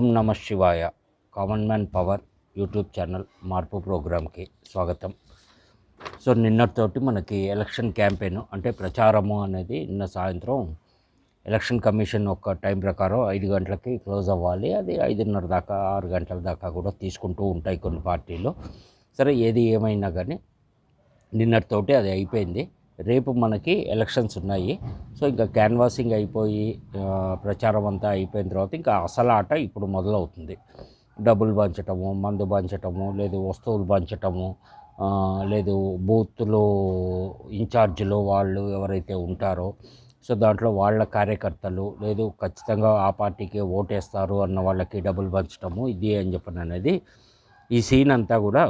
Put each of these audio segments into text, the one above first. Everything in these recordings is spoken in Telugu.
ఓం నమ శివాయ common man power YouTube channel మార్పు ప్రోగ్రామ్కి స్వాగతం. సో నిన్నటితోటి మనకి ఎలక్షన్ క్యాంపెయిన్ అంటే ప్రచారము అనేది నిన్న సాయంత్రం ఎలక్షన్ కమిషన్ ఒక టైం ప్రకారం ఐదు గంటలకి క్లోజ్ అవ్వాలి. అది ఐదున్నర దాకా ఆరు గంటల దాకా కూడా తీసుకుంటూ ఉంటాయి కొన్ని పార్టీలు. సరే ఏది ఏమైనా కానీ నిన్నటితోటి అది అయిపోయింది. రేపు మనకి ఎలక్షన్స్ ఉన్నాయి. సో ఇంకా క్యాన్వాసింగ్ అయిపోయి ప్రచారం అంతా అయిపోయిన తర్వాత ఇంకా అసలు ఆట ఇప్పుడు మొదలవుతుంది. డబ్బులు పంచటము మందు పంచటము లేదు వస్తువులు పంచటము లేదు బూత్లో ఇన్ఛార్జీలు వాళ్ళు ఎవరైతే ఉంటారో సో దాంట్లో వాళ్ళ కార్యకర్తలు లేదు ఖచ్చితంగా ఆ పార్టీకి ఓటేస్తారు అన్న వాళ్ళకి డబ్బులు పంచటము ఇది అని చెప్పిన అనేది ఈ సీన్ అంతా కూడా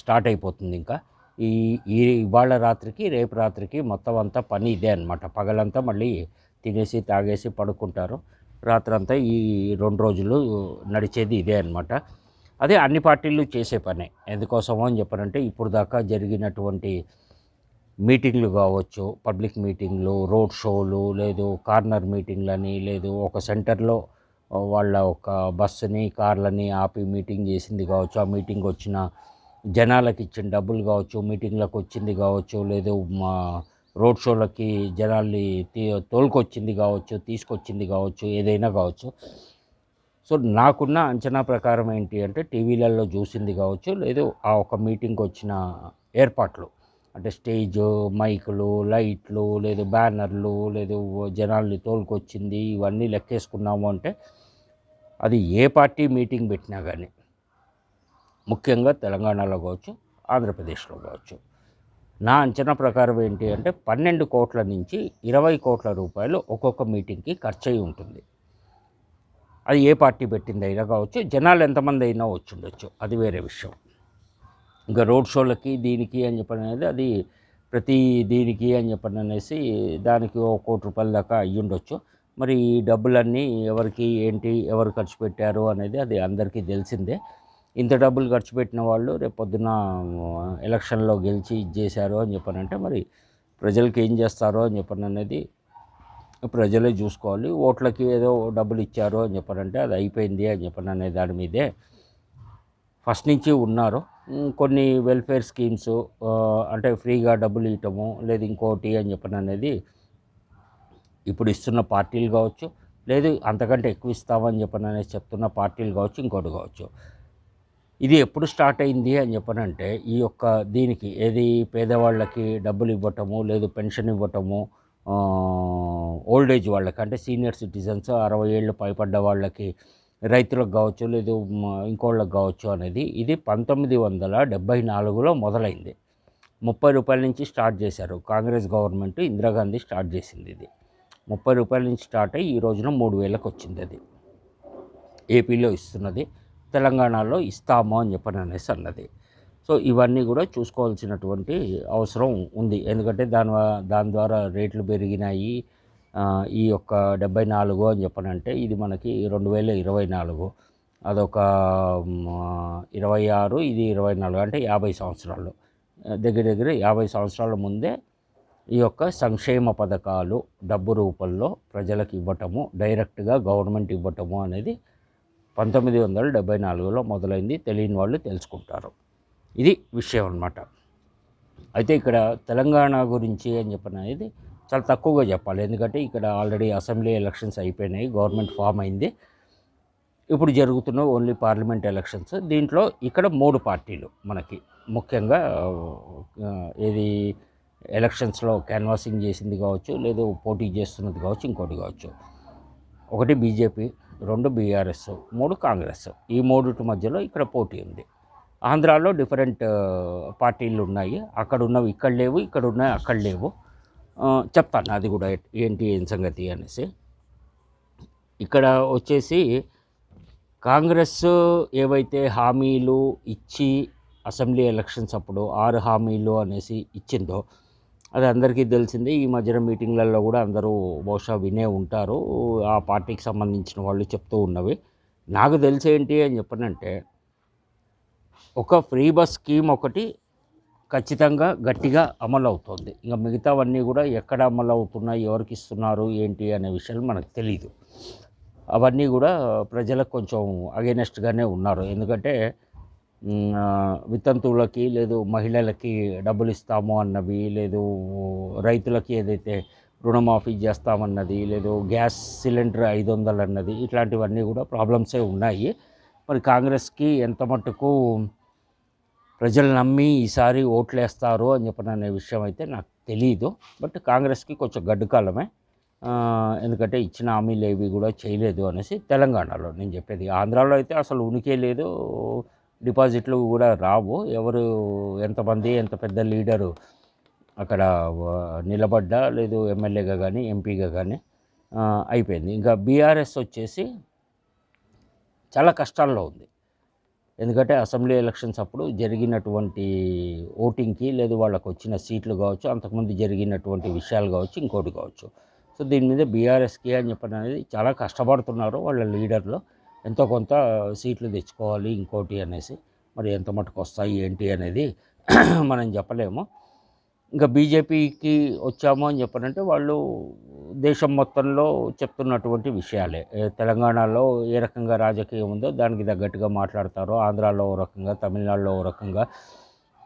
స్టార్ట్ అయిపోతుంది ఇంకా. ఈ ఈ ఇవాళ రాత్రికి రేపు రాత్రికి మొత్తం అంతా పని ఇదే అనమాట పగలంతా మళ్ళీ తినేసి తాగేసి పడుకుంటారు. రాత్రంతా ఈ రెండు రోజులు నడిచేది ఇదే అనమాట అదే అన్ని పార్టీలు చేసే పనే. ఎందుకోసమో అని చెప్పారంటే ఇప్పుడు దాకా జరిగినటువంటి మీటింగ్లు కావచ్చు పబ్లిక్ మీటింగ్లు రోడ్ షోలు లేదు కార్నర్ మీటింగ్లని లేదు ఒక సెంటర్లో వాళ్ళ ఒక బస్సుని కార్లని ఆపి మీటింగ్ చేసింది కావచ్చు. ఆ మీటింగ్ వచ్చిన జనాలకు ఇచ్చిన డబ్బులు కావచ్చు మీటింగ్లకు వచ్చింది కావచ్చు లేదు మా రోడ్ షోలకి జనాల్ని తోలుకొచ్చింది కావచ్చు తీసుకొచ్చింది కావచ్చు ఏదైనా కావచ్చు. సో నాకున్న అంచనా ప్రకారం ఏంటి అంటే టీవీలలో చూసింది కావచ్చు లేదు ఆ ఒక మీటింగ్కి వచ్చిన ఏర్పాట్లు. అంటే స్టేజ్ మైకులు లైట్లు లేదు బ్యానర్లు లేదు జనాల్ని తోలుకొచ్చింది ఇవన్నీ లెక్కేసుకున్నాము అంటే అది ఏ పార్టీ మీటింగ్ పెట్టినా కానీ ముఖ్యంగా తెలంగాణలో కావచ్చు ఆంధ్రప్రదేశ్లో కావచ్చు. నా అంచనా ప్రకారం ఏంటి అంటే పన్నెండు కోట్ల నుంచి ఇరవై కోట్ల రూపాయలు ఒక్కొక్క మీటింగ్కి ఖర్చు అయి ఉంటుంది. అది ఏ పార్టీ పెట్టింది అయినా కావచ్చు జనాలు ఎంతమంది అయినా వచ్చిండొచ్చు. అది వేరే విషయం. ఇంకా రోడ్ షోలకి దీనికి అని చెప్పని అనేది అది ప్రతి దీనికి అని చెప్పని అనేసి దానికి ఒక కోటి రూపాయల దాకా అయ్యుండొచ్చు. మరి ఈ డబ్బులన్నీ ఎవరికి ఏంటి ఎవరు ఖర్చు పెట్టారు అనేది అది అందరికీ తెలిసిందే. ఇంత డబ్బులు ఖర్చు పెట్టిన వాళ్ళు రేపు పొద్దున ఎలక్షన్లో గెలిచి ఇది చేశారు అని చెప్పనంటే మరి ప్రజలకి ఏం చేస్తారో అని చెప్పను అనేది ప్రజలే చూసుకోవాలి. ఓట్లకి ఏదో డబ్బులు ఇచ్చారు అని చెప్పనంటే అది అయిపోయింది అని చెప్పను అనే దాని మీదే ఫస్ట్ నుంచి ఉన్నారు. కొన్ని వెల్ఫేర్ స్కీమ్స్ అంటే ఫ్రీగా డబ్బులు ఇవ్వటము లేదు ఇంకోటి అని చెప్పను అనేది ఇప్పుడు ఇస్తున్న పార్టీలు కావచ్చు లేదు అంతకంటే ఎక్కువ ఇస్తామని చెప్పని అనేసి చెప్తున్న పార్టీలు కావచ్చు ఇంకోటి కావచ్చు. ఇది ఎప్పుడు స్టార్ట్ అయింది అని చెప్పనంటే ఈ యొక్క దీనికి ఏది పేదవాళ్ళకి డబ్బులు ఇవ్వటము లేదు పెన్షన్ ఇవ్వటము ఓల్డ్ ఏజ్ వాళ్ళకి అంటే సీనియర్ సిటిజన్స్ అరవై ఏళ్ళు పైపడ్డ వాళ్ళకి రైతులకు కావచ్చు లేదు ఇంకోళ్ళకి కావచ్చు అనేది ఇది పంతొమ్మిది వందల డెబ్భై నాలుగులో మొదలైంది. ముప్పై రూపాయల నుంచి స్టార్ట్ చేశారు. కాంగ్రెస్ గవర్నమెంట్ ఇందిరాగాంధీ స్టార్ట్ చేసింది ఇది. ముప్పై రూపాయల నుంచి స్టార్ట్ అయ్యి ఈ రోజున మూడు వేలకు వచ్చింది అది. ఏపీలో ఇస్తున్నది. తెలంగాణలో ఇస్తాము అని చెప్పని అనేసి అన్నది. సో ఇవన్నీ కూడా చూసుకోవాల్సినటువంటి అవసరం ఉంది. ఎందుకంటే దాని దాని ద్వారా రేట్లు పెరిగినాయి. ఈ యొక్క డెబ్బై నాలుగు అని చెప్పనంటే ఇది మనకి రెండు వేల ఇరవై నాలుగు. అదొక ఇరవై ఆరు ఇది ఇరవై నాలుగు అంటే యాభై సంవత్సరాలు. దగ్గర దగ్గర యాభై సంవత్సరాల ముందే ఈ యొక్క సంక్షేమ పథకాలు డబ్బు రూపంలో ప్రజలకు ఇవ్వటము డైరెక్ట్గా గవర్నమెంట్ ఇవ్వటము అనేది పంతొమ్మిది వందల డెబ్బై నాలుగులో మొదలైంది తెలియని వాళ్ళు తెలుసుకుంటారు. ఇది విషయం అన్నమాట. అయితే ఇక్కడ తెలంగాణ గురించి అని చెప్పిన అనేది చాలా తక్కువగా చెప్పాలి. ఎందుకంటే ఇక్కడ ఆల్రెడీ అసెంబ్లీ ఎలక్షన్స్ అయిపోయినాయి గవర్నమెంట్ ఫామ్ అయింది. ఇప్పుడు జరుగుతున్న ఓన్లీ పార్లమెంట్ ఎలక్షన్స్. దీంట్లో ఇక్కడ మూడు పార్టీలు మనకి. ముఖ్యంగా ఏది ఎలక్షన్స్లో క్యాన్వాసింగ్ చేసింది కావచ్చు లేదు పోటీ చేస్తున్నది కావచ్చు ఇంకోటి కావచ్చు. ఒకటి బీజేపీ రెండు బీఆర్ఎస్ మూడు కాంగ్రెస్. ఈ మూడుటి మధ్యలో ఇక్కడ పోటీ ఉంది. ఆంధ్రాలో డిఫరెంట్ పార్టీలు ఉన్నాయి. అక్కడ ఉన్నవి ఇక్కడ లేవు ఇక్కడ ఉన్నాయి అక్కడ లేవు. చెప్తాను అది కూడా ఏంటి ఏం సంగతి అనేసి. ఇక్కడ వచ్చేసి కాంగ్రెస్ ఏవైతే హామీలు ఇచ్చి అసెంబ్లీ ఎలక్షన్స్ అప్పుడు ఆరు హామీలు అనేసి ఇచ్చిందో అది అందరికీ తెలిసిందే. ఈ మధ్యన మీటింగ్లలో కూడా అందరూ బహుశా వినే ఉంటారు. ఆ పార్టీకి సంబంధించిన వాళ్ళు చెప్తూ ఉన్నవి. నాకు తెలిసేంటి అని చెప్పనంటే ఒక ఫ్రీ బస్ స్కీమ్ ఒకటి ఖచ్చితంగా గట్టిగా అమలు అవుతుంది ఇంకా మిగతావన్నీ కూడా ఎక్కడ అమలు అవుతున్నాయి ఎవరికి ఇస్తున్నారు ఏంటి అనే విషయాలు మనకు తెలియదు అవన్నీ కూడా ప్రజలకు కొంచెం అగేనెస్ట్గానే ఉన్నారు. ఎందుకంటే వితంతువులకి లేదు మహిళలకి డబ్బులు ఇస్తాము అన్నవి లేదు రైతులకి ఏదైతే రుణమాఫీ చేస్తామన్నది లేదు గ్యాస్ సిలిండర్ ఐదు వందలు అన్నది ఇట్లాంటివన్నీ కూడా ప్రాబ్లమ్సే ఉన్నాయి. మరి కాంగ్రెస్కి ఎంత మట్టుకు ప్రజలు నమ్మి ఈసారి ఓట్లేస్తారు అని చెప్పిన అనే విషయం అయితే నాకు తెలియదు బట్ కాంగ్రెస్కి కొంచెం గడ్డుకాలమే ఎందుకంటే ఇచ్చిన హామీలు ఏవి కూడా చేయలేదు అనేసి తెలంగాణలో నేను చెప్పేది. ఆంధ్రాలో అయితే అసలు ఉనికే లేదు. డిపాజిట్లు కూడా రావు. ఎవరు ఎంతమంది ఎంత పెద్ద లీడరు అక్కడ నిలబడ్డా లేదు ఎమ్మెల్యేగా కానీ ఎంపీగా కానీ అయిపోయింది. ఇంకా బీఆర్ఎస్ వచ్చేసి చాలా కష్టాల్లో ఉంది. ఎందుకంటే అసెంబ్లీ ఎలక్షన్స్ అప్పుడు జరిగినటువంటి ఓటింగ్కి లేదు వాళ్ళకు వచ్చిన సీట్లు కావచ్చు అంతకుముందు జరిగినటువంటి విషయాలు కావచ్చు ఇంకోటి కావచ్చు. సో దీని మీద బీఆర్ఎస్కి అని చెప్పడం అనేది చాలా కష్టపడుతున్నారు వాళ్ళ లీడర్లు. ఎంతో కొంత సీట్లు తెచ్చుకోవాలి ఇంకోటి అనేసి. మరి ఎంత మటుకు వస్తాయి ఏంటి అనేది మనం చెప్పలేము. ఇంకా బీజేపీకి వచ్చాము అని చెప్పనంటే వాళ్ళు దేశం మొత్తంలో చెప్తున్నటువంటి విషయాలే. తెలంగాణలో ఏ రకంగా రాజకీయం ఉందో దానికి తగ్గట్టుగా మాట్లాడతారో ఆంధ్రాలో ఓ రకంగా తమిళనాడులో ఓ రకంగా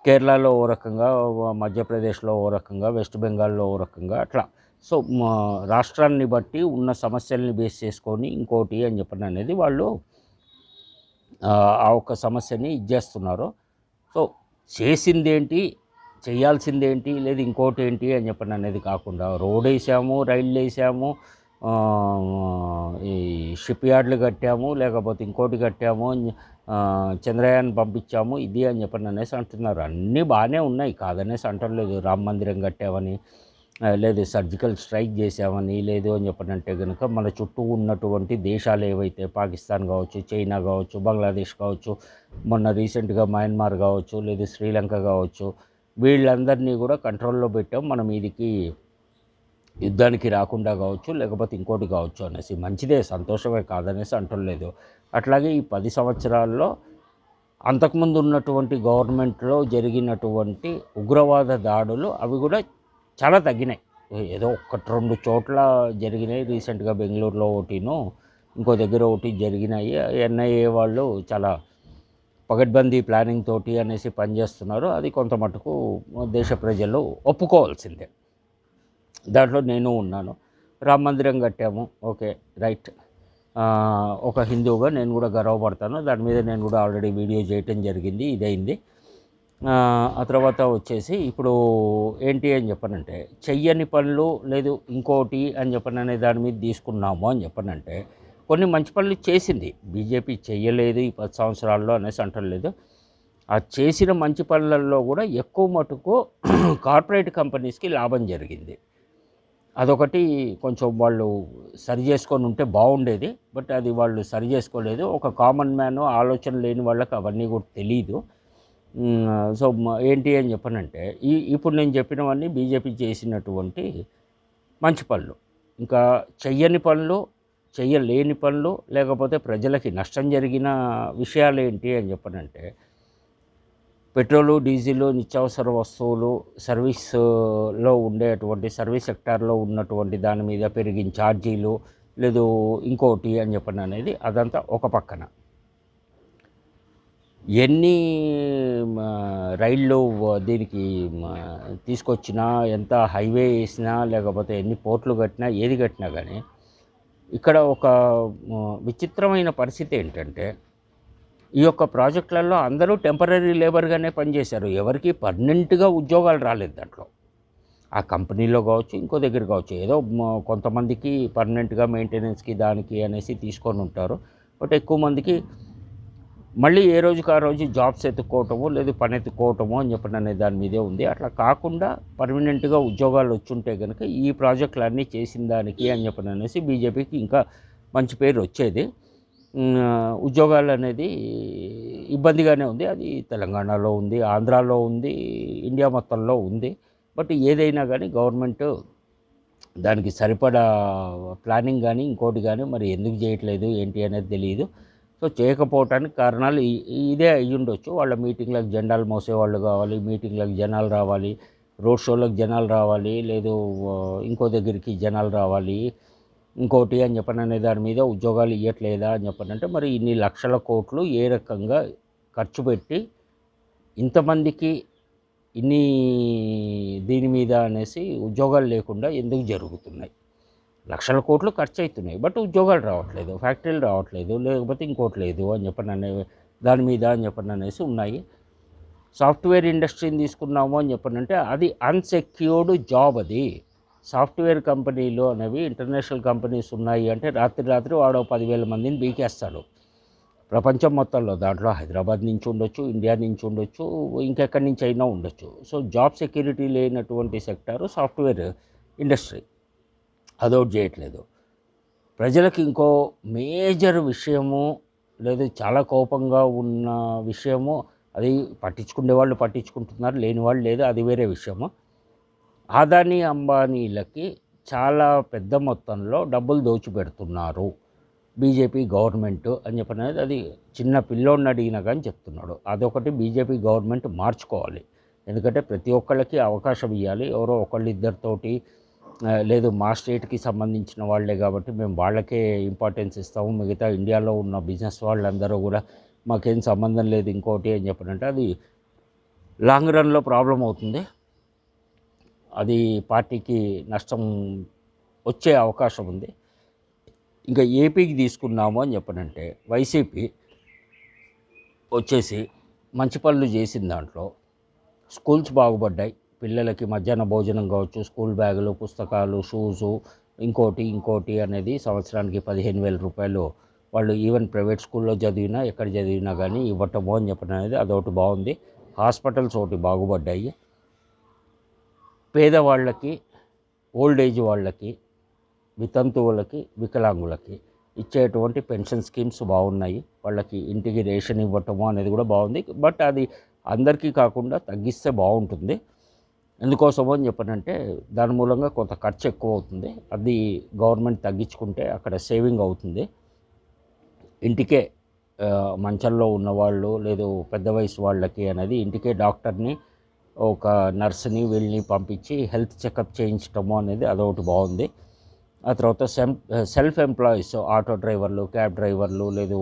కేరళలో ఓ రకంగా మధ్యప్రదేశ్లో ఓ రకంగా వెస్ట్ బెంగాల్లో ఓ రకంగా అట్లా. సో మా రాష్ట్రాన్ని బట్టి ఉన్న సమస్యల్ని బేస్ చేసుకొని ఇంకోటి అని చెప్పిన అనేది వాళ్ళు ఆ ఒక్క సమస్యని ఇచ్చేస్తున్నారు సో చేసిందేంటి చేయాల్సిందేంటి లేదు ఇంకోటి ఏంటి అని చెప్పిన అనేది కాకుండా రోడ్ వేసాము రైళ్ళు వేసాము ఈ షిప్ యార్డ్లు కట్టాము లేకపోతే ఇంకోటి కట్టాము చంద్రయాన్ పంపించాము ఇది అని చెప్పని అనేసి అంటున్నారు. అన్నీ బాగానే ఉన్నాయి కాదనేసి అంటలేదు. రామ మందిరం కట్టామని లేదు సర్జికల్ స్ట్రైక్ చేసామని లేదు అని చెప్పనంటే కనుక మన చుట్టూ ఉన్నటువంటి దేశాలు ఏవైతే పాకిస్తాన్ కావచ్చు చైనా కావచ్చు బంగ్లాదేశ్ కావచ్చు మొన్న రీసెంట్గా మయన్మార్ కావచ్చు లేదు శ్రీలంక కావచ్చు వీళ్ళందరినీ కూడా కంట్రోల్లో పెట్టాం. మనం మీదికి యుద్ధానికి రాకుండా కావచ్చు లేకపోతే ఇంకోటి కావచ్చు అనేసి. మంచిదే సంతోషమే కాదనేసి అంటలేదు. అట్లాగే ఈ పది సంవత్సరాల్లో అంతకుముందు ఉన్నటువంటి గవర్నమెంట్లో జరిగినటువంటి ఉగ్రవాద దాడులు అవి కూడా చాలా తగ్గినాయి. ఏదో ఒకటి రెండు చోట్ల జరిగినాయి. రీసెంట్గా బెంగళూరులో ఒకటిను ఇంకో దగ్గర ఒకటి జరిగినాయి. ఎన్ఐఏ వాళ్ళు చాలా పగడ్బందీ ప్లానింగ్ తోటి అనేసి పనిచేస్తున్నారు అది కొంత మటుకు దేశ ప్రజలు ఒప్పుకోవాల్సిందే. దాంట్లో నేను ఉన్నాను. రామ మందిరం కట్టాము. Okay right. ఒక హిందువుగా నేను కూడా గర్వపడతాను. దాని మీద నేను కూడా ఆల్రెడీ వీడియో చేయటం జరిగింది. ఇదైంది. ఆ, తర్వాత వచ్చేసి ఇప్పుడు ఏంటి అని చెప్పనంటే చెయ్యని పనులు లేదు ఇంకోటి అని చెప్పననే దాని మీద తీసుకున్నాము అని చెప్పనంటే కొన్ని మంచి పనులు చేసింది. బీజేపీ చెయ్యలేదు ఈ పది సంవత్సరాల్లో అనేసి అంటలేదు. ఆ చేసిన మంచి పనులలో కూడా ఎక్కువ మటుకు కార్పొరేట్ కంపెనీస్కి లాభం జరిగింది. అదొకటి కొంచెం వాళ్ళు సరి చేసుకొని ఉంటే బాగుండేది బట్ అది వాళ్ళు సరి చేసుకోలేదు. ఒక కామన్ మ్యాన్ ఆలోచన లేని వాళ్ళకి అవన్నీ కూడా తెలియదు సో ఏంటి అని చెప్పనంటే ఈ ఇప్పుడు నేను చెప్పినవన్నీ బీజేపీ చేసినటువంటి మంచి పనులు. ఇంకా చెయ్యని పనులు చెయ్యలేని పనులు లేకపోతే ప్రజలకి నష్టం జరిగిన విషయాలు ఏంటి అని చెప్పనంటే పెట్రోలు డీజిల్ నిత్యావసర వస్తువులు సర్వీస్లో ఉండేటువంటి సర్వీస్ సెక్టార్లో ఉన్నటువంటి దాని మీద పెరిగిన ఛార్జీలు లేదు ఇంకోటి అని చెప్పని అనేది అదంతా ఒక పక్కన. ఎన్ని రైళ్ళు దీనికి తీసుకొచ్చినా ఎంత హైవే వేసినా లేకపోతే ఎన్ని పోర్ట్లు కట్టినా ఏది కట్టినా కానీ ఇక్కడ ఒక విచిత్రమైన పరిస్థితి ఏంటంటే ఈ యొక్క ప్రాజెక్టులలో అందరూ టెంపరీ లేబర్గానే పనిచేశారు. ఎవరికి పర్మనెంట్గా ఉద్యోగాలు రాలేదు దాంట్లో. ఆ కంపెనీలో కావచ్చు ఇంకో దగ్గర కావచ్చు ఏదో కొంతమందికి పర్మనెంట్గా మెయింటెనెన్స్కి దానికి అనేసి తీసుకొని ఉంటారు. బట్ ఎక్కువ మందికి మళ్ళీ ఏ రోజుకి ఆ రోజు జాబ్స్ ఎత్తుక్కోవటము లేదు పని ఎత్తుక్కోవటము అని చెప్పిన అనే దాని మీదే ఉంది. అట్లా కాకుండా పర్మనెంట్గా ఉద్యోగాలు వచ్చుంటే కనుక ఈ ప్రాజెక్టులన్నీ చేసిన దానికి అని చెప్పిన అనేసి బీజేపీకి ఇంకా మంచి పేరు వచ్చేది. ఉద్యోగాలు అనేది ఇబ్బందిగానే ఉంది. అది తెలంగాణలో ఉంది ఆంధ్రాలో ఉంది ఇండియా మొత్తంలో ఉంది. బట్ ఏదైనా కానీ గవర్నమెంట్ దానికి సరిపడా ప్లానింగ్ కానీ ఇంకోటి కానీ మరి ఎందుకు చేయట్లేదు ఏంటి అనేది తెలియదు సో చేయకపోవటానికి కారణాలు ఇదే అయ్యి ఉండొచ్చు. వాళ్ళ మీటింగ్లకు జెండాలు మోసేవాళ్ళు కావాలి మీటింగ్లకు జనాలు రావాలి రోడ్ షోలకు జనాలు రావాలి లేదు ఇంకో దగ్గరికి జనాలు రావాలి ఇంకోటి అని చెప్పని అనే దాని మీద ఉద్యోగాలు ఇవ్వట్లేదా అని చెప్పనంటే మరి ఇన్ని లక్షల కోట్లు ఏ రకంగా ఖర్చు పెట్టి ఇంతమందికి ఇన్ని దీని మీద అనేసి ఉద్యోగాలు లేకుండా ఎందుకు జరుగుతున్నాయి? లక్షల కోట్లు ఖర్చు అవుతున్నాయి బట్ ఉద్యోగాలు రావట్లేదు ఫ్యాక్టరీలు రావట్లేదు లేకపోతే ఇంకోటి లేదు అని చెప్పని అనే దాని మీద అని చెప్పని అనేసి ఉన్నాయి. సాఫ్ట్వేర్ ఇండస్ట్రీని తీసుకున్నాము అని చెప్పనంటే అది అన్సెక్యూర్డ్ జాబ్ అది. సాఫ్ట్వేర్ కంపెనీలు అనేవి ఇంటర్నేషనల్ కంపెనీస్ ఉన్నాయి అంటే రాత్రి రాత్రి వాడు పదివేల మందిని బీకేస్తాడు ప్రపంచం మొత్తంలో దాంట్లో హైదరాబాద్ నుంచి ఉండొచ్చు ఇండియా నుంచి ఉండొచ్చు ఇంకెక్కడి నుంచి అయినా ఉండొచ్చు. సో జాబ్ సెక్యూరిటీ లేనటువంటి సెక్టారు సాఫ్ట్వేర్ ఇండస్ట్రీ. అదౌట్ చేయట్లేదు. ప్రజలకు ఇంకో మేజర్ విషయము లేదు చాలా కోపంగా ఉన్న విషయము అది పట్టించుకునే వాళ్ళు పట్టించుకుంటున్నారు లేని వాళ్ళు లేదు అది వేరే విషయము. ఆదాని అంబానీలకి చాలా పెద్ద మొత్తంలో డబ్బులు దోచిపెడుతున్నారు. బీజేపీ గవర్నమెంట్ అని చెప్పినది అది చిన్న పిల్లోడిని అడిగినా కానీ చెప్తున్నాడు. అదొకటి బీజేపీ గవర్నమెంట్ మార్చుకోవాలి. ఎందుకంటే ప్రతి ఒక్కళ్ళకి అవకాశం ఇవ్వాలి ఎవరో ఒకళ్ళిద్దరితోటి లేదు మా స్టేట్కి సంబంధించిన వాళ్ళే కాబట్టి మేము వాళ్ళకే ఇంపార్టెన్స్ ఇస్తాము. మిగతా ఇండియాలో ఉన్న బిజినెస్ వాళ్ళందరూ కూడా మాకేం సంబంధం లేదు ఇంకోటి అని చెప్పనంటే అది లాంగ్ రన్లో ప్రాబ్లం అవుతుంది. అది పార్టీకి నష్టం వచ్చే అవకాశం ఉంది. ఇంకా ఏపీకి తీసుకున్నాము అని చెప్పనంటే వైసీపీ వచ్చేసి మంచి పనులు చేసిన దాంట్లో. స్కూల్స్ బాగుపడ్డాయి. పిల్లలకి మధ్యాహ్న భోజనం కావచ్చు స్కూల్ బ్యాగులు పుస్తకాలు షూజు ఇంకోటి ఇంకోటి అనేది సంవత్సరానికి పదిహేను వేల రూపాయలు. వాళ్ళు ఈవెన్ ప్రైవేట్ స్కూల్లో చదివినా ఎక్కడ చదివినా కానీ ఇవ్వటము అని చెప్పడం అనేది అదొకటి బాగుంది. హాస్పిటల్స్ ఒకటి బాగుపడ్డాయి. పేదవాళ్ళకి ఓల్డ్ ఏజ్ వాళ్ళకి వితంతువులకి వికలాంగులకి ఇచ్చేటువంటి పెన్షన్ స్కీమ్స్ బాగున్నాయి. వాళ్ళకి ఇంటికి రేషన్ ఇవ్వటము అనేది కూడా బాగుంది. బట్ అది అందరికీ కాకుండా తగ్గిస్తే బాగుంటుంది. ఎందుకోసము అని చెప్పనంటే దాని మూలంగా కొంత ఖర్చు ఎక్కువ అవుతుంది. అది గవర్నమెంట్ తగ్గించుకుంటే అక్కడ సేవింగ్ అవుతుంది. ఇంటికే మంచంలో ఉన్నవాళ్ళు లేదు పెద్ద వయసు వాళ్ళకి అనేది ఇంటికే డాక్టర్ని ఒక నర్స్ని వీళ్ళని పంపించి హెల్త్ చెకప్ చేయించటము అనేది అదొకటి బాగుంది. ఆ తర్వాత సెం సెల్ఫ్ ఎంప్లాయీస్ ఆటో డ్రైవర్లు క్యాబ్ డ్రైవర్లు లేదు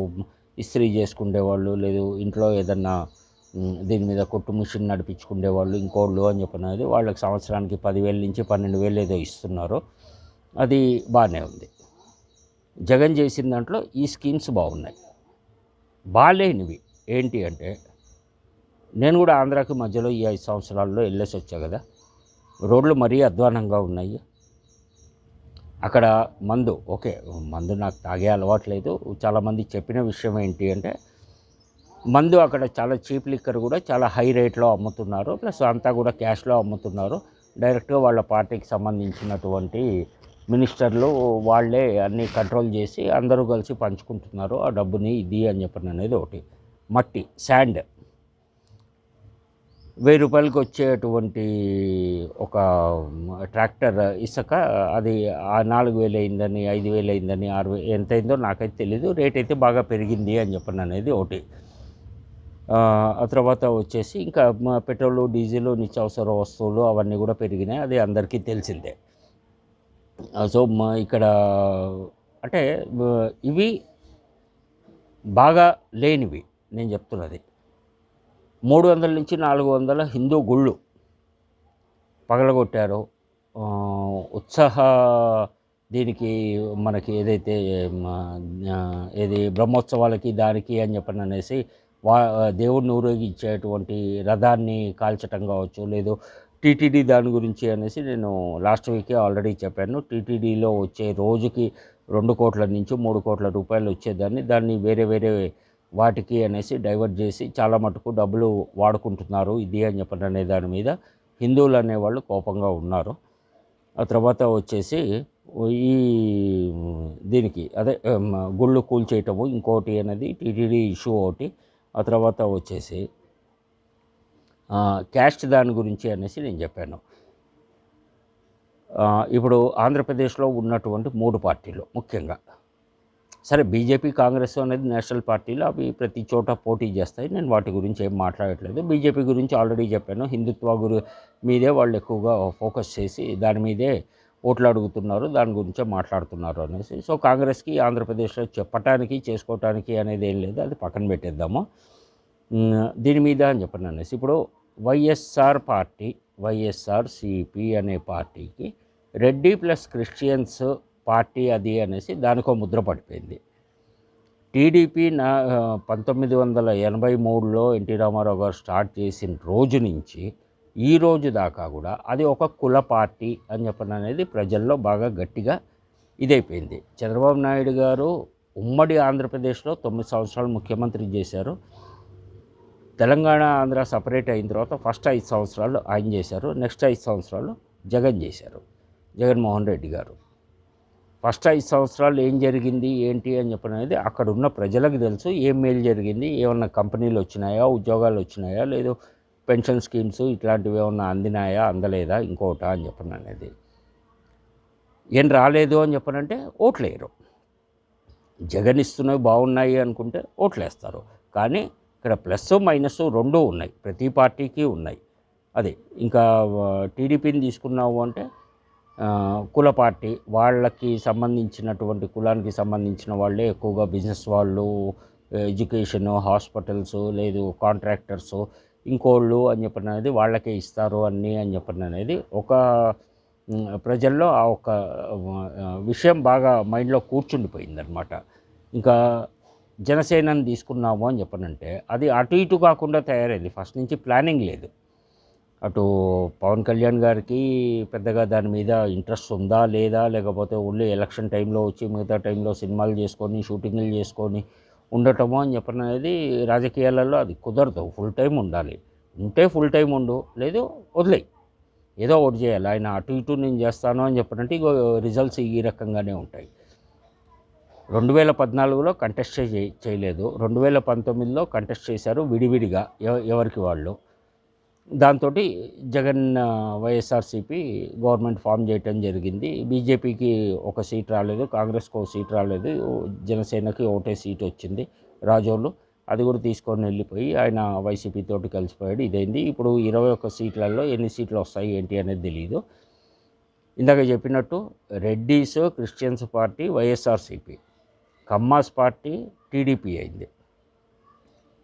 ఇస్త్రీ చేసుకునే వాళ్ళు లేదు ఇంట్లో ఏదన్నా దీని మీద కొట్టు మిషన్ నడిపించుకునే వాళ్ళు ఇంకోళ్ళు అని చెప్పినది. వాళ్ళకి సంవత్సరానికి పదివేల నుంచి పన్నెండు వేలు ఏదో ఇస్తున్నారు. అది బాగానే ఉంది. జగన్ చేసిన దాంట్లో ఈ స్కీమ్స్ బాగున్నాయి. బాగాలేనివి. ఏంటి అంటే నేను కూడా ఆంధ్రాకి మధ్యలో ఈ ఐదు సంవత్సరాల్లో వెళ్ళేసి వచ్చా కదా. రోడ్లు మరీ అధ్వానంగా ఉన్నాయి. అక్కడ మందు ఓకే మందు నాకు తాగే అలవాటు లేదు. చాలామంది చెప్పిన విషయం ఏంటి అంటే మందు అక్కడ చాలా చీప్ లిక్కర్ కూడా చాలా హై రేట్లో అమ్ముతున్నారు. ప్లస్ అంతా కూడా క్యాష్లో అమ్ముతున్నారు. డైరెక్ట్గా వాళ్ళ పార్టీకి సంబంధించినటువంటి మినిస్టర్లు వాళ్ళే అన్నీ కంట్రోల్ చేసి అందరూ కలిసి పంచుకుంటున్నారు. ఆ డబ్బుని ఇది అని చెప్పిన అనేది ఒకటి. మట్టి శాండ్. వెయ్యి రూపాయలకి వచ్చేటువంటి ఒక ట్రాక్టర్ ఇసుక అది ఆ నాలుగు వేలు అయిందని ఐదు వేలు అయిందని ఆరు వేలు ఎంత అయిందో నాకైతే తెలీదు. రేట్ అయితే బాగా పెరిగింది అని చెప్పిన అనేది ఒకటి. ఆ తర్వాత వచ్చేసి ఇంకా పెట్రోలు డీజిల్ నిత్యావసర వస్తువులు అవన్నీ కూడా పెరిగినాయి. అది అందరికీ తెలిసిందే. సో మా ఇక్కడ అంటే ఇవి బాగా లేనివి. నేను చెప్తున్నది. మూడు వందల నుంచి నాలుగు వందల హిందూ గుళ్ళు పగలగొట్టారు. ఉత్సాహ దీనికి మనకి ఏదైతే ఏది బ్రహ్మోత్సవాలకి దానికి అని చెప్పని అనేసి వా దేవుడిని ఊరేగించేటువంటి రథాన్ని కాల్చటం కావచ్చు లేదు టీటీడీ దాని గురించి అనేసి నేను లాస్ట్ వీకే ఆల్రెడీ చెప్పాను. టీటీడీలో వచ్చే రోజుకి రెండు కోట్ల నుంచి మూడు కోట్ల రూపాయలు వచ్చేదాన్ని. దాన్ని వేరే వేరే వాటికి అనేసి డైవర్ట్ చేసి చాలా మటుకు డబ్బులు వాడుకుంటున్నారు ఇది అని చెప్పని అనే దాని మీద. హిందువులు అనేవాళ్ళు కోపంగా ఉన్నారు. ఆ తర్వాత వచ్చేసి ఈ దీనికి అదే గుళ్ళు కూల్చేయటము ఇంకోటి అనేది టీటీడీ ఇష్యూ ఒకటి. ఆ తర్వాత వచ్చేసి క్యాస్ట్ దాని గురించి అనేసి నేను చెప్పాను. ఇప్పుడు ఆంధ్రప్రదేశ్లో ఉన్నటువంటి మూడు పార్టీలు ముఖ్యంగా. సరే బీజేపీ కాంగ్రెస్ అనేది నేషనల్ పార్టీలు అవి ప్రతి చోట పోటీ చేస్తాయి. నేను వాటి గురించి ఏం మాట్లాడట్లేదు. బీజేపీ గురించి ఆల్రెడీ చెప్పాను. హిందుత్వ గురి మీదే వాళ్ళు ఎక్కువగా ఫోకస్ చేసి దాని మీదే ఓట్లు అడుగుతున్నారు దాని గురించే మాట్లాడుతున్నారు అనేసి. సో కాంగ్రెస్కి ఆంధ్రప్రదేశ్లో చెప్పటానికి చేసుకోవటానికి అనేది ఏం లేదు. అది పక్కన పెట్టేద్దాము. దీని మీద అని చెప్పండి అనేసి. ఇప్పుడు వైఎస్ఆర్ పార్టీ వైఎస్ఆర్ సిపి అనే పార్టీకి రెడ్డి ప్లస్ క్రిస్టియన్స్ పార్టీ అది అనేసి దానికో ముద్ర పడిపోయింది. టీడీపీ నా పంతొమ్మిది వందల ఎనభై మూడులో ఎన్టీ రామారావు గారు స్టార్ట్ చేసిన రోజు నుంచి ఈ రోజు దాకా కూడా అది ఒక కుల పార్టీ అని చెప్పడం అనేది ప్రజల్లో బాగా గట్టిగా ఇదైపోయింది. చంద్రబాబు నాయుడు గారు ఉమ్మడి ఆంధ్రప్రదేశ్లో తొమ్మిది సంవత్సరాలు ముఖ్యమంత్రి చేశారు. తెలంగాణ ఆంధ్ర సపరేట్ అయిన తర్వాత ఫస్ట్ ఐదు సంవత్సరాలు ఆయన చేశారు. నెక్స్ట్ ఐదు సంవత్సరాలు జగన్ చేశారు. జగన్మోహన్ రెడ్డి గారు. ఫస్ట్ ఐదు సంవత్సరాలు ఏం జరిగింది ఏంటి అని చెప్పడం అనేది అక్కడ ఉన్న ప్రజలకు తెలుసు. ఏం మేలు జరిగింది ఏమన్నా కంపెనీలు వచ్చినాయా ఉద్యోగాలు వచ్చినాయా లేదు పెన్షన్ స్కీమ్స్ ఇట్లాంటివి ఏమన్నా అందినాయా అందలేదా ఇంకోటా అని చెప్పను అనేది ఏం రాలేదు అని చెప్పనంటే ఓట్లేయరు. జగన్ ఇస్తున్నవి బాగున్నాయి అనుకుంటే ఓట్లేస్తారు. కానీ ఇక్కడ ప్లస్ మైనస్ రెండూ ఉన్నాయి. ప్రతి పార్టీకి ఉన్నాయి. అదే ఇంకా టీడీపీని తీసుకున్నావు అంటే కుల పార్టీ వాళ్ళకి సంబంధించినటువంటి కులానికి సంబంధించిన వాళ్ళే ఎక్కువగా బిజినెస్ వాళ్ళు ఎడ్యుకేషను హాస్పిటల్స్ లేదు కాంట్రాక్టర్స్ ఇంకోళ్ళు అని చెప్పిన అనేది వాళ్ళకే ఇస్తారు అన్నీ అని చెప్పిన అనేది ఒక ప్రజల్లో ఆ ఒక విషయం బాగా మైండ్లో కూర్చుండిపోయింది అనమాట ఇంకా జనసేనని తీసుకున్నాము అని చెప్పనంటే అది అటు ఇటు కాకుండా తయారైంది. ఫస్ట్ నుంచి ప్లానింగ్ లేదు. అటు పవన్ కళ్యాణ్ గారికి పెద్దగా దాని మీద ఇంట్రెస్ట్ ఉందా లేదా లేకపోతే ఓన్లీ ఎలక్షన్ టైంలో వచ్చి మిగతా టైంలో సినిమాలు చేసుకొని షూటింగ్లు చేసుకొని ఉండటము అని చెప్పడం అనేది రాజకీయాలలో అది కుదరదు. ఫుల్ టైం ఉండాలి. ఉంటే ఫుల్ టైం ఉండు లేదు వదిలేయి. ఏదో ఒకటి చేయాలి. ఆయన అటు ఇటు నేను చేస్తాను అని చెప్పినట్టు ఇగో రిజల్ట్స్ ఈ రకంగానే ఉంటాయి. రెండు వేల పద్నాలుగులో కంటెస్ట్ చేయలేదు. రెండు వేల పంతొమ్మిదిలో కంటెస్ట్ చేశారు విడివిడిగా ఎవ- ఎవరికి వాళ్ళు? దాంతో జగన్ వైఎస్ఆర్సీపీ గవర్నమెంట్ ఫామ్ చేయటం జరిగింది. బీజేపీకి ఒక సీట్ రాలేదు కాంగ్రెస్కి ఒక సీట్ రాలేదు జనసేనకి ఒకటే సీట్ వచ్చింది రాజోళ్ళు అది కూడా తీసుకొని వెళ్ళిపోయి ఆయన వైసీపీ తోటి కలిసిపోయాడు ఇదైంది. ఇప్పుడు ఇరవై ఒక్క సీట్లలో ఎన్ని సీట్లు వస్తాయి ఏంటి అనేది తెలియదు ఇందాక చెప్పినట్టు Reddys Christians party YSRCP. Kammas party TDP అయింది.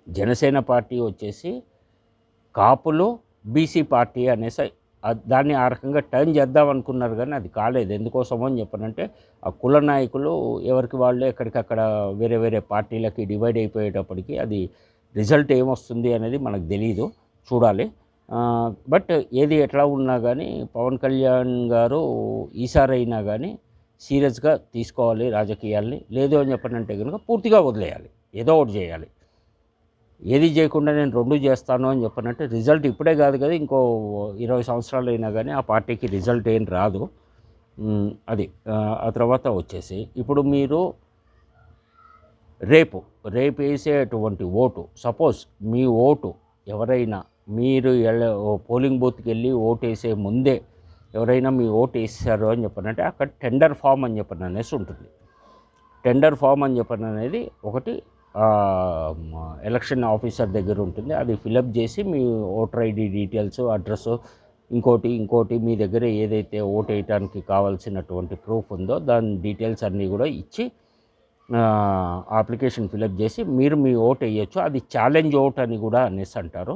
జనసేన పార్టీ వచ్చేసి కాపులు బీసీ పార్టీ అనేసి దాన్ని ఆ రకంగా టర్న్ చేద్దాం అనుకున్నారు కానీ అది కాలేదు. ఎందుకోసమో అని చెప్పనంటే ఆ కుల నాయకులు ఎవరికి వాళ్ళు ఎక్కడికక్కడ వేరే వేరే పార్టీలకి డివైడ్ అయిపోయేటప్పటికి అది రిజల్ట్ ఏమొస్తుంది అనేది మనకు తెలియదు చూడాలి. బట్ ఏది ఎట్లా ఉన్నా కానీ పవన్ కళ్యాణ్ గారు ఈసారి అయినా కానీ సీరియస్గా తీసుకోవాలి రాజకీయాల్ని. లేదు అని చెప్పనంటే కనుక పూర్తిగా వదిలేయాలి. ఏదో ఒకటి చేయాలి. ఏది చేయకుండా నేను రెండు చేస్తాను అని చెప్పనంటే రిజల్ట్ ఇప్పుడే కాదు కదా ఇంకో ఇరవై సంవత్సరాలు అయినా కానీ ఆ పార్టీకి రిజల్ట్ ఏం రాదు. అది ఆ, తర్వాత వచ్చేసి ఇప్పుడు మీరు రేపు రేపు వేసేటువంటి ఓటు సపోజ్ మీ ఓటు ఎవరైనా మీరు ఓ పోలింగ్ బూత్కి వెళ్ళి ఓటు వేసే ముందే ఎవరైనా మీ ఓటు వేసారు అని చెప్పనంటే అక్కడ టెండర్ ఫామ్ అని చెప్పని అనేసి ఉంటుంది. టెండర్ ఫామ్ అని చెప్పని అనేది ఒకటి ఎలక్షన్ ఆఫీసర్ దగ్గర ఉంటుంది. అది ఫిలప్ చేసి మీ ఓటర్ ఐడి డీటెయిల్స్ అడ్రస్ ఇంకోటి ఇంకోటి మీ దగ్గర ఏదైతే ఓట్ వేయటానికి కావాల్సినటువంటి ప్రూఫ్ ఉందో దాని డీటెయిల్స్ అన్నీ కూడా ఇచ్చి అప్లికేషన్ ఫిలప్ చేసి మీరు మీ ఓట్ వేయచ్చు. అది ఛాలెంజ్ ఓట్ అని కూడా అనేసి అంటారు.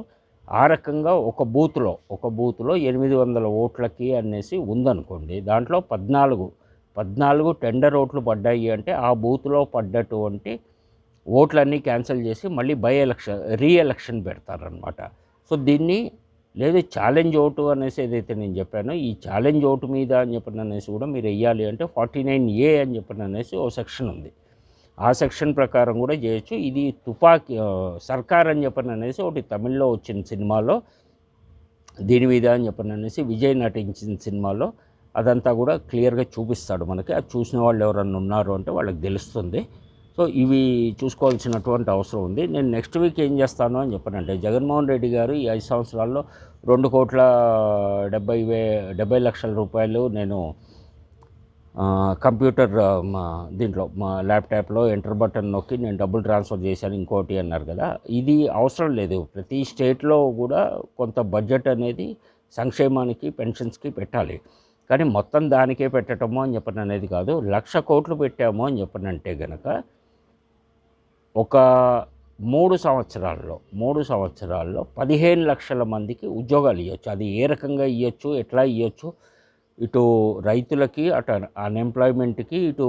ఆ రకంగా ఒక బూత్లో ఒక బూత్లో ఎనిమిది వందల ఓట్లకి అనేసి ఉందనుకోండి దాంట్లో పద్నాలుగు పద్నాలుగు టెండర్ ఓట్లు పడ్డాయి అంటే ఆ బూత్లో పడ్డటువంటి ఓట్లన్నీ క్యాన్సిల్ చేసి మళ్ళీ బై ఎలక్షన్ రీ ఎలక్షన్ పెడతారనమాట సో దీన్ని లేదు ఛాలెంజ్ ఓటు అనేసి ఏదైతే నేను చెప్పానో ఈ ఛాలెంజ్ ఓటు మీద అని చెప్పిన అనేసి కూడా మీరు వెయ్యాలి అంటే ఫార్టీ నైన్ ఏ అని చెప్పిన అనేసి ఓ సెక్షన్ ఉంది. ఆ సెక్షన్ ప్రకారం కూడా చేయొచ్చు. ఇది తుపాకీ సర్కార్ అని చెప్పిన అనేసి ఒకటి తమిళ్ళో వచ్చిన సినిమాలో దీని మీద అని చెప్పిన అనేసి విజయ్ నటించిన సినిమాలో అదంతా కూడా క్లియర్గా చూపిస్తాడు మనకి. అది చూసిన వాళ్ళు ఎవరన్నా ఉన్నారు అంటే వాళ్ళకి తెలుస్తుంది. సో ఇవి చూసుకోవాల్సినటువంటి అవసరం ఉంది. నేను నెక్స్ట్ వీక్ ఏం చేస్తాను అని చెప్పానంటే జగన్మోహన్ రెడ్డి గారు ఈ ఐదు సంవత్సరాల్లో రెండు కోట్ల డెబ్బై వే డెబ్బై లక్షల రూపాయలు నేను కంప్యూటర్ మా దీంట్లో మా ల్యాప్టాప్లో ఎంటర్ బటన్ నొక్కి నేను డబ్బులు ట్రాన్స్ఫర్ చేశాను ఇంకోటి అన్నారు కదా. ఇది అవసరం లేదు. ప్రతి స్టేట్లో కూడా కొంత బడ్జెట్ అనేది సంక్షేమానికి పెన్షన్స్కి పెట్టాలి. కానీ మొత్తం దానికే పెట్టడము అని చెప్పిన అనేది కాదు. లక్ష కోట్లు పెట్టాము అని చెప్పనంటే గనక ఒక మూడు సంవత్సరాల్లో మూడు సంవత్సరాల్లో పదిహేను లక్షల మందికి ఉద్యోగాలు ఇవ్వచ్చు అది ఏ రకంగా ఇవ్వచ్చు ఎట్లా ఇవ్వచ్చు ఇటు రైతులకి అటు అన్ఎంప్లాయ్మెంట్కి ఇటు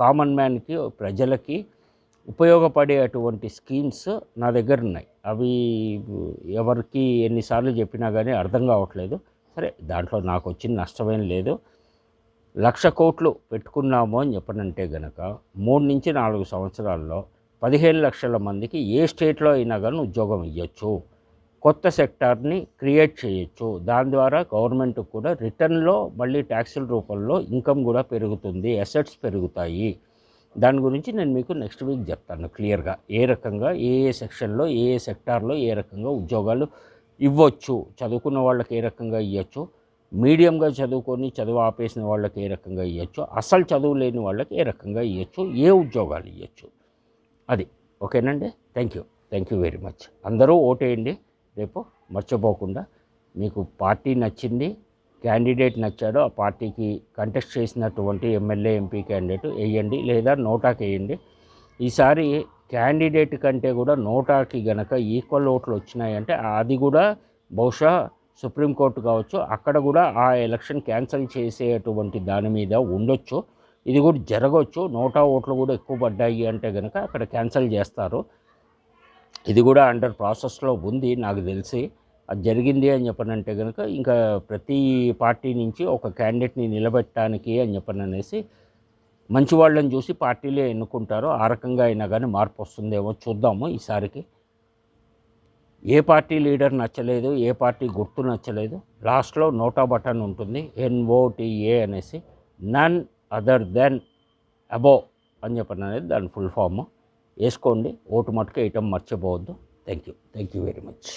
కామన్ మ్యాన్కి ప్రజలకి ఉపయోగపడే అటువంటి స్కీమ్స్ నా దగ్గర ఉన్నాయి. అవి ఎవరికి ఎన్నిసార్లు చెప్పినా కానీ అర్థం కావట్లేదు. సరే దాంట్లో నాకు వచ్చిన నష్టమేం లేదు. లక్ష కోట్లు పెట్టుకున్నాము అని చెప్పనంటే గనక మూడు నుంచి నాలుగు సంవత్సరాల్లో పదిహేను లక్షల మందికి ఏ స్టేట్లో అయినా కానీ ఉద్యోగం ఇవ్వచ్చు కొత్త సెక్టార్ని క్రియేట్ చేయొచ్చు. దాని ద్వారా గవర్నమెంట్ కూడా రిటర్న్లో మళ్ళీ ట్యాక్సుల రూపంలో ఇన్కమ్ కూడా పెరుగుతుంది అసెట్స్ పెరుగుతాయి. దాని గురించి నేను మీకు నెక్స్ట్ వీక్ చెప్తాను క్లియర్గా. ఏ రకంగా ఏ ఏ సెక్షన్లో ఏ ఏ సెక్టార్లో ఏ రకంగా ఉద్యోగాలు ఇవ్వచ్చు చదువుకున్న వాళ్ళకి ఏ రకంగా ఇవ్వచ్చు మీడియంగా చదువుకొని చదువు ఆపేసిన వాళ్ళకి ఏ రకంగా ఇవ్వచ్చు అసలు చదువు లేని వాళ్ళకి ఏ రకంగా ఇవ్వచ్చు ఏ ఉద్యోగాలు ఇవ్వచ్చు అది. ఓకేనండి? Thank you thank you very much అందరూ ఓటేయండి. రేపు మర్చిపోకుండా మీకు పార్టీ నచ్చింది క్యాండిడేట్ నచ్చాడో ఆ పార్టీకి కంటెస్ట్ చేసినటువంటి ఎమ్మెల్యే ఎంపీ క్యాండిడేట్ వేయండి లేదా నోటాకి వేయండి. ఈసారి క్యాండిడేట్ కంటే కూడా నోటాకి గనక ఈక్వల్ ఓట్లు వచ్చినాయంటే అది కూడా బహుశా సుప్రీంకోర్టు కావచ్చు. అక్కడ కూడా ఆ ఎలక్షన్ క్యాన్సిల్ చేసేటువంటి దాని మీద ఉండొచ్చు. ఇది కూడా జరగవచ్చు. నోటా ఓట్లు కూడా ఎక్కువ పడ్డాయి అంటే కనుక అక్కడ క్యాన్సిల్ చేస్తారు. ఇది కూడా అండర్ ప్రాసెస్లో ఉంది నాకు తెలిసి. అది జరిగింది అని చెప్పనంటే కనుక ఇంకా ప్రతి పార్టీ నుంచి ఒక క్యాండిడేట్ని నిలబెట్టడానికి అని చెప్పని అనేసి మంచి వాళ్ళని చూసి పార్టీలే ఎన్నుకుంటారు ఆ రకంగా అయినా కానీ మార్పు వస్తుందేమో చూద్దాము ఈసారికి. ఏ పార్టీ లీడర్ నచ్చలేదు ఏ పార్టీ గుర్తు నచ్చలేదు లాస్ట్లో నోటా బటన్ ఉంటుంది ఎన్ఓటిఏ అనేసి. నన్ అదర్ దెన్ అబో అని చెప్పిన అనేది దాని ఫుల్ ఫామ్ వేసుకోండి ఓటు మటుకు వేయటం మర్చిపోవద్దు. Thank you thank you very much.